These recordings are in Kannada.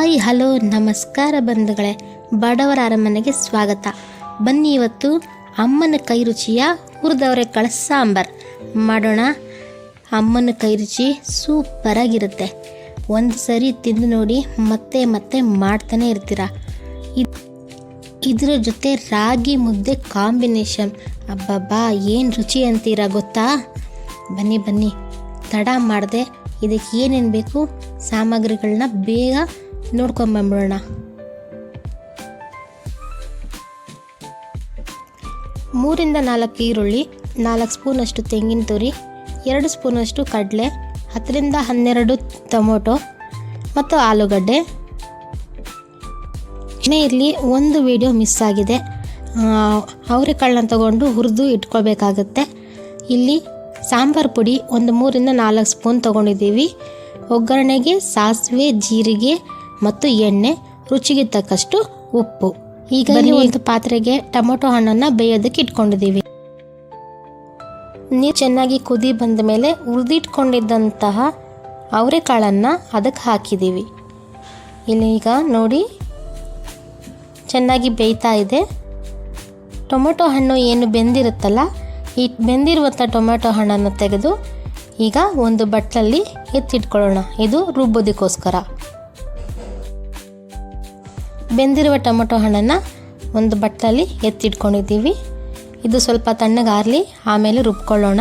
ಹಾಯ್, ಹಲೋ, ನಮಸ್ಕಾರ ಬಂಧುಗಳೇ. ಬಡವರ ಅರಮನೆಗೆ ಸ್ವಾಗತ. ಬನ್ನಿ ಇವತ್ತು ಅಮ್ಮನ ಕೈ ರುಚಿಯ ಹುರಿದವರೆ ಕಾಳ ಸಾಂಬಾರ್. ಮಾಡೋಣ. ಅಮ್ಮನ ಕೈ ರುಚಿ ಸೂಪರಾಗಿರುತ್ತೆ ಒಂದು ಸರಿ ತಿಂದು ನೋಡಿ ಮತ್ತೆ ಮತ್ತೆ ಮಾಡ್ತಾನೆ ಇರ್ತೀರ. ಇದರ ಜೊತೆ ರಾಗಿ ಮುದ್ದೆ ಕಾಂಬಿನೇಷನ್. ಅಬ್ಬಬ್ಬಾ, ಏನು ರುಚಿ ಅಂತೀರಾ ಗೊತ್ತಾ? ಬನ್ನಿ ಬನ್ನಿ. ತಡ ಮಾಡದೆ. ಇದಕ್ಕೆ ಏನೇನು ಬೇಕು? ಸಾಮಗ್ರಿಗಳನ್ನ ಬೇಗ ನೋಡ್ಕೊಂಬಂಬಿಡೋಣ ಮೂರಿಂದ ನಾಲ್ಕು ಈರುಳ್ಳಿ, ನಾಲ್ಕು ಸ್ಪೂನಷ್ಟು ತೆಂಗಿನ ತುರಿ, ಎರಡು ಸ್ಪೂನಷ್ಟು ಕಡಲೆ, ಹತ್ತರಿಂದ ಹನ್ನೆರಡು ಟೊಮೊಟೊ ಮತ್ತು ಆಲೂಗಡ್ಡೆ. ಏನೇ ಇರಲಿ ಒಂದು ವಿಡಿಯೋ ಮಿಸ್ ಆಗಿದೆ. ಅವರೆಕಾಳನ್ನ ತಗೊಂಡು ಹುರಿದು ಇಟ್ಕೊಳ್ಬೇಕಾಗತ್ತೆ ಇಲ್ಲಿ ಸಾಂಬಾರು ಪುಡಿ ಒಂದು ಮೂರಿಂದ ನಾಲ್ಕು ಸ್ಪೂನ್ ತೊಗೊಂಡಿದ್ದೀವಿ. ಒಗ್ಗರಣೆಗೆ, ಸಾಸಿವೆ, ಜೀರಿಗೆ ಮತ್ತು ಎಣ್ಣೆ ರುಚಿಗೆ ತಕ್ಕಷ್ಟು ಉಪ್ಪು. ಈಗ ಒಂದು ಪಾತ್ರೆಗೆ ಟೊಮೊಟೊ ಹಣ್ಣನ್ನು ಬೇಯೋದಕ್ಕೆ ಇಟ್ಕೊಂಡಿದ್ದೀವಿ. ನೀರು ಚೆನ್ನಾಗಿ ಕುದಿ ಬಂದ ಮೇಲೆ ಹುರಿದಿಟ್ಕೊಂಡಿದ್ದಂತಹ ಅವರೆಕಾಳನ್ನು ಅದಕ್ಕೆ ಹಾಕಿದ್ದೀವಿ. ಇಲ್ಲಿ ಈಗ ನೋಡಿ ಚೆನ್ನಾಗಿ ಬೇಯ್ತಾ ಇದೆ. ಟೊಮೊಟೊ ಹಣ್ಣು ಏನು ಬೆಂದಿರುತ್ತಲ್ಲ ಈ ಬೆಂದಿರುವಂಥ ಟೊಮೆಟೊ ಹಣ್ಣನ್ನು ತೆಗೆದು ಈಗ ಒಂದು ಬಟ್ಟಲಲ್ಲಿ ಎತ್ತಿಟ್ಕೊಳ್ಳೋಣ. ಇದು ರುಬ್ಬೋದಕ್ಕೋಸ್ಕರ. ಬೆಂದಿರುವ ಟೊಮೊಟೊ ಹಣ್ಣನ್ನು ಒಂದು ಬಟ್ಟಲಲ್ಲಿ ಎತ್ತಿಟ್ಕೊಂಡಿದ್ದೀವಿ. ಇದು ಸ್ವಲ್ಪ ತಣ್ಣಗಾರಲಿ ಆಮೇಲೆ ರುಬ್ಕೊಳ್ಳೋಣ.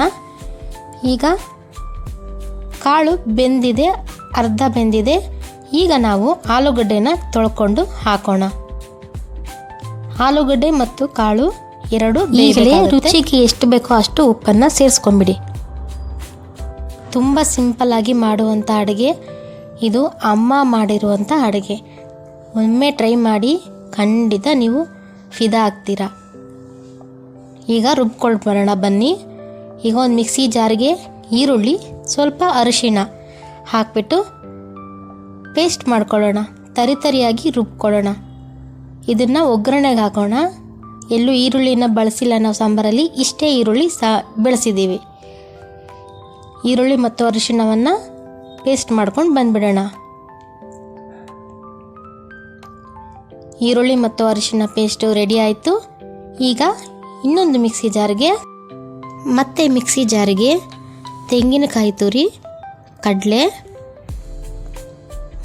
ಈಗ ಕಾಳು ಬೆಂದಿದೆ ಅರ್ಧ ಬೆಂದಿದೆ. ಈಗ ನಾವು ಆಲೂಗಡ್ಡೆನ ತೊಳ್ಕೊಂಡು ಹಾಕೋಣ. ಆಲೂಗಡ್ಡೆ ಮತ್ತು ಕಾಳು ಎರಡು ಈಗಲೇ ರುಚಿಗೆ ಎಷ್ಟು ಬೇಕೋ ಅಷ್ಟು ಉಪ್ಪನ್ನು ಸೇರಿಸ್ಕೊಂಬಿಡಿ. ತುಂಬ ಸಿಂಪಲ್ ಆಗಿ ಮಾಡುವಂಥ ಅಡುಗೆ. ಇದು ಅಮ್ಮ ಮಾಡಿರುವಂಥ ಅಡುಗೆ. ಒಮ್ಮೆ ಟ್ರೈ ಮಾಡಿ ಖಂಡಿತ ನೀವು ಫಿದಾ ಆಗ್ತೀರಾ. ಈಗ ರುಬ್ಕೊಂಡು ಬರೋಣ ಬನ್ನಿ. ಈಗ ಒಂದು ಮಿಕ್ಸಿ ಜಾರಿಗೆ ಈರುಳ್ಳಿ, ಸ್ವಲ್ಪ ಅರಿಶಿಣ ಹಾಕ್ಬಿಟ್ಟು ಪೇಸ್ಟ್ ಮಾಡ್ಕೊಳ್ಳೋಣ. ತರಿತರಿಯಾಗಿ ರುಬ್ಕೊಳ್ಳೋಣ. ಇದನ್ನು ಒಗ್ಗರಣೆಗೆ ಹಾಕೋಣ. ಎಲ್ಲೂ ಈರುಳ್ಳಿನ ಬಳಸಿಲ್ಲ ನಾವು ಸಾಂಬಾರಲ್ಲಿ, ಇಷ್ಟೇ ಈರುಳ್ಳಿ ಸಾ ಬೆಳೆಸಿದ್ದೀವಿ. ಈರುಳ್ಳಿ ಮತ್ತು ಅರಿಶಿಣವನ್ನು ಪೇಸ್ಟ್ ಮಾಡ್ಕೊಂಡು ಬಂದ್ಬಿಡೋಣ. ಈರುಳ್ಳಿ ಮತ್ತು ಅರಿಶಿನ ಪೇಸ್ಟು ರೆಡಿ ಆಯಿತು. ಈಗ ಇನ್ನೊಂದು ಮಿಕ್ಸಿ ಜಾರಿಗೆ ಮತ್ತೆ ಮಿಕ್ಸಿ ಜಾರಿಗೆ ತೆಂಗಿನಕಾಯಿ ತುರಿ, ಕಡಲೆ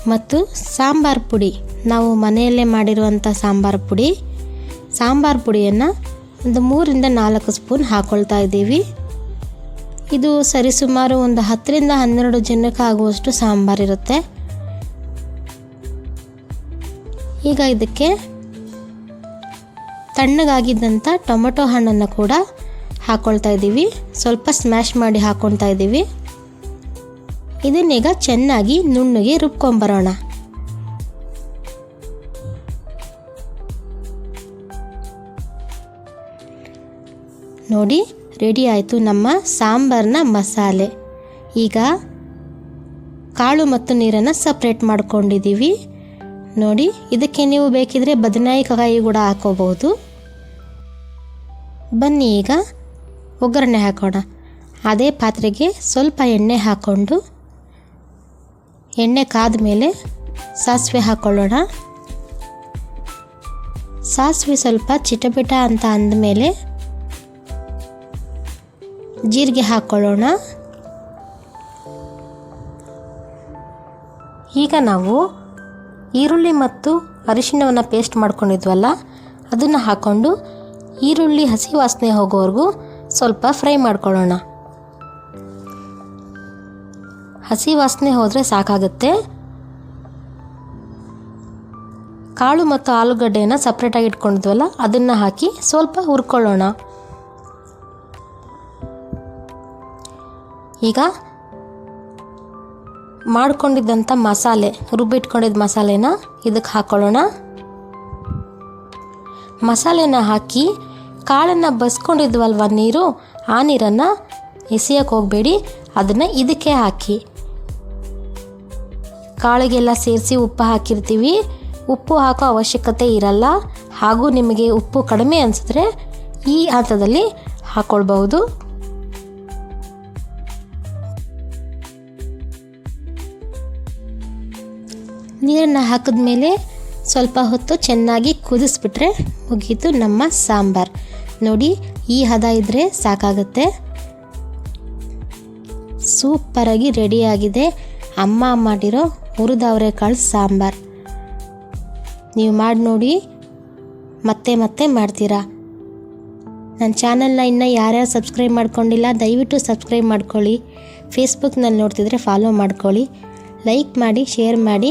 ಮತ್ತು ಸಾಂಬಾರು ಪುಡಿ. ನಾವು ಮನೆಯಲ್ಲೇ ಮಾಡಿರುವಂಥ ಸಾಂಬಾರು ಪುಡಿ. ಸಾಂಬಾರು ಪುಡಿಯನ್ನು ಒಂದು ಮೂರಿಂದ ನಾಲ್ಕು ಸ್ಪೂನ್ ಹಾಕ್ಕೊಳ್ತಾ ಇದ್ದೀವಿ. ಇದು ಸರಿಸುಮಾರು ಒಂದು ಹತ್ತರಿಂದ ಹನ್ನೆರಡು ಜನಕ್ಕೆ ಆಗುವಷ್ಟು ಸಾಂಬಾರಿರುತ್ತೆ ಈಗ ಇದಕ್ಕೆ ತಣ್ಣಗಾಗಿದ್ದಂಥ ಟೊಮೊಟೊ ಹಣ್ಣನ್ನು ಕೂಡ ಹಾಕ್ಕೊಳ್ತಾ ಇದ್ದೀವಿ. ಸ್ವಲ್ಪ ಸ್ಮ್ಯಾಶ್ ಮಾಡಿ ಹಾಕ್ಕೊಳ್ತಾ ಇದ್ದೀವಿ. ಇದನ್ನೀಗ ಚೆನ್ನಾಗಿ ನುಣ್ಣಗೆ ರುಬ್ಕೊಂಬರೋಣ. ನೋಡಿ ರೆಡಿ ಆಯಿತು ನಮ್ಮ ಸಾಂಬಾರನ್ನ ಮಸಾಲೆ. ಈಗ ಕಾಳು ಮತ್ತು ನೀರನ್ನು ಸಪ್ರೇಟ್ ಮಾಡ್ಕೊಂಡಿದ್ದೀವಿ. ನೋಡಿ, ಇದಕ್ಕೆ ನೀವು ಬೇಕಿದ್ರೆ ಬದನೆಕಾಯಿ ಕೂಡ ಹಾಕೋಬಹುದು. ಬನ್ನಿ ಈಗ, ಒಗ್ಗರಣೆ ಹಾಕೋಣ. ಅದೇ ಪಾತ್ರೆಗೆ ಸ್ವಲ್ಪ ಎಣ್ಣೆ ಹಾಕ್ಕೊಂಡು ಎಣ್ಣೆ ಕಾದ ಮೇಲೆ ಸಾಸಿವೆ ಹಾಕ್ಕೊಳ್ಳೋಣ ಸಾಸಿವೆ ಸ್ವಲ್ಪ ಚಿಟಪಿಟ ಅಂತ ಅಂದಮೇಲೆ ಜೀರಿಗೆ ಹಾಕ್ಕೊಳ್ಳೋಣ ಈಗ ನಾವು ಈರುಳ್ಳಿ ಮತ್ತು ಅರಿಶಿಣವನ್ನು ಪೇಸ್ಟ್ ಮಾಡ್ಕೊಂಡಿದ್ವಲ್ಲ, ಅದನ್ನು ಹಾಕ್ಕೊಂಡು ಈರುಳ್ಳಿ ಹಸಿ ವಾಸನೆ ಹೋಗೋವರೆಗೂ ಸ್ವಲ್ಪ ಫ್ರೈ ಮಾಡ್ಕೊಳ್ಳೋಣ. ಹಸಿ ವಾಸನೆ ಹೋದರೆ ಸಾಕಾಗುತ್ತೆ. ಕಾಳು ಮತ್ತು ಆಲೂಗಡ್ಡೆಯನ್ನು ಸಪ್ರೇಟಾಗಿ ಇಟ್ಕೊಂಡಿದ್ವಲ್ಲ, ಅದನ್ನು ಹಾಕಿ ಸ್ವಲ್ಪ ಹುರ್ಕೊಳ್ಳೋಣ. ಈಗ ಮಾಡ್ಕೊಂಡಿದ್ದಂಥ ಮಸಾಲೆ ರುಬ್ಬಿಟ್ಕೊಂಡಿದ್ದ ಮಸಾಲೆನ ಇದಕ್ಕೆ ಹಾಕ್ಕೊಳ್ಳೋಣ ಮಸಾಲೆನ ಹಾಕಿ ಕಾಳನ್ನು ಬಸ್ಕೊಂಡಿದ್ವಲ್ವ ನೀರು, ಆ ನೀರನ್ನು ಎಸೆಯಕ್ಕೆ ಹೋಗಬೇಡಿ, ಅದನ್ನು ಇದಕ್ಕೆ ಹಾಕಿ. ಕಾಳಿಗೆಲ್ಲ ಸೇರಿಸಿ ಉಪ್ಪು ಹಾಕಿರ್ತೀವಿ. ಉಪ್ಪು ಹಾಕೋ ಅವಶ್ಯಕತೆ ಇರಲ್ಲ. ಹಾಗೂ ನಿಮಗೆ ಉಪ್ಪು ಕಡಿಮೆ ಅನಿಸಿದ್ರೆ ಈ ಹಂತದಲ್ಲಿ ಹಾಕ್ಕೊಳ್ಬಹುದು ನೀರನ್ನು ಹಾಕಿದ್ಮೇಲೆ ಸ್ವಲ್ಪ ಹೊತ್ತು ಚೆನ್ನಾಗಿ ಕುದಿಸ್ಬಿಟ್ರೆ ಮುಗೀತು ನಮ್ಮ ಸಾಂಬಾರ್. ನೋಡಿ, ಈ ಹದ ಇದ್ದರೆ ಸಾಕಾಗುತ್ತೆ. ಸೂಪರಾಗಿ ರೆಡಿಯಾಗಿದೆ ಅಮ್ಮ ಮಾಡಿರೋ ಹುರಿದ ಅವರೆಕಾಳು ಸಾಂಬಾರ್. ನೀವು ಮಾಡಿ ನೋಡಿ, ಮತ್ತೆ ಮತ್ತೆ ಮಾಡ್ತೀರಾ. ನನ್ನ ಚಾನಲ್ನ ಇನ್ನೂ ಯಾರ್ಯಾರು ಸಬ್ಸ್ಕ್ರೈಬ್ ಮಾಡ್ಕೊಂಡಿಲ್ಲ, ದಯವಿಟ್ಟು ಸಬ್ಸ್ಕ್ರೈಬ್ ಮಾಡ್ಕೊಳ್ಳಿ. ಫೇಸ್ಬುಕ್ನಲ್ಲಿ ನೋಡ್ತಿದ್ರೆ ಫಾಲೋ ಮಾಡ್ಕೊಳ್ಳಿ. ಲೈಕ್ ಮಾಡಿ ಶೇರ್ ಮಾಡಿ.